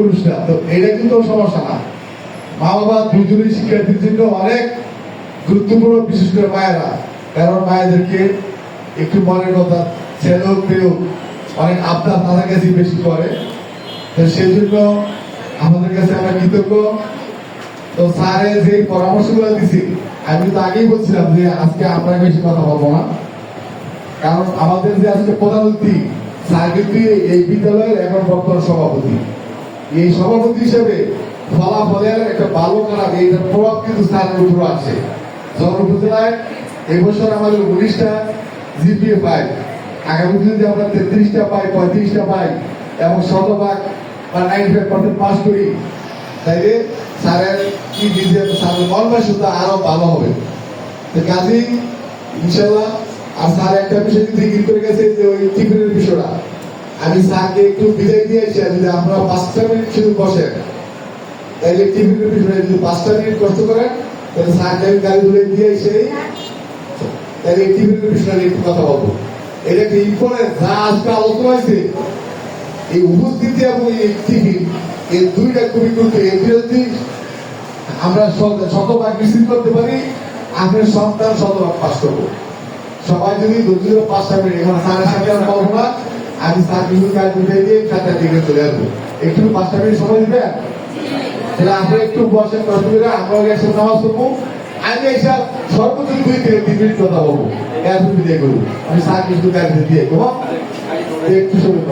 পুরুষরা, তো এটা কিন্তু সমস্যা না। মা বাবা দুজনই শিক্ষার্থীর জন্য অনেক গুরুত্বপূর্ণ বিশেষ করে মায়েরা। কারণ মায়েদেরকে একটু মনের কথা, ছেলে হোক অনেক আবদার তাদের কাছে বেশি করে তো সেই জন্য আমাদের কাছে আমরা কৃতজ্ঞ। তো স্যারের যে পরামর্শগুলো দিছি, আমি তো আগেই বলছিলাম যে আজকে আমরা বেশি কথা বলব না। কারণ আমাদের যে আজকে প্রধান অতিথি, স্যার কিন্তু এই বিদ্যালয়ের এখন বর্তমান সভাপতি। এই সভাপতি হিসেবে ফলাফলের একটা ভালো খারাপ এইটার প্রভাব কিন্তু স্যারের উপর আছে। এবছর আমাদের উনিশটা জিপিএ পাই আগামী যদি আমরা তেত্রিশটা পাই, পঁয়ত্রিশটা পাই এবং শতভাগ বা নাইনটি ফাইভ পার্সেন্ট পাস করি, তাইলে স্যারের কি দিতে স্যারের মন শুদ্ধ আরও ভালো হবে। তো কাজেই ইনশাল্লাহ, আর স্যার একটা বিষয় ইঙ্গিত করে গেছে যে ওই আমি স্যারকে একটু বিদায় দিয়ে এসে যদি আমরা পাঁচটা মিনিট শুধু বসেন, তাইলে টিফিনের বিষয়ে যদি পাঁচটা মিনিট তাহলে স্যারকে আমি গাড়ি ধরে তাহলে বিষয়ে নিয়ে একটু কথা বলব। এটা একটা যা আজকে আলোচনা হয়েছে এই উপস্থিতি এবং এই টিফিন এই দুইটা খুবই গুরুত্ব যদি আমরা শত- শতভাগ নিশ্চিত করতে পারি, আপনার সন্তান শতভাগ পাস করব। সবাই যদি দুর্যোগ পাঁচটা মিনিট এখন স্যারের সাথে আর বলব না। আমি স্যার কিছু কাজ উঠে দিয়ে চারটার দিকে চলে আসব। একটু পাঁচটা মিনিট সময় দিবেন তাহলে আমরা একটু বসেন কষ্ট করে আমরা এসে নামাজ পড়ব। আমি এসে সর্বোচ্চ দুই থেকে তিন মিনিট কথা বলব। এরপর বিদায় করব। আমি স্যার কিছু কাজ দিয়ে দেবো একটু সময়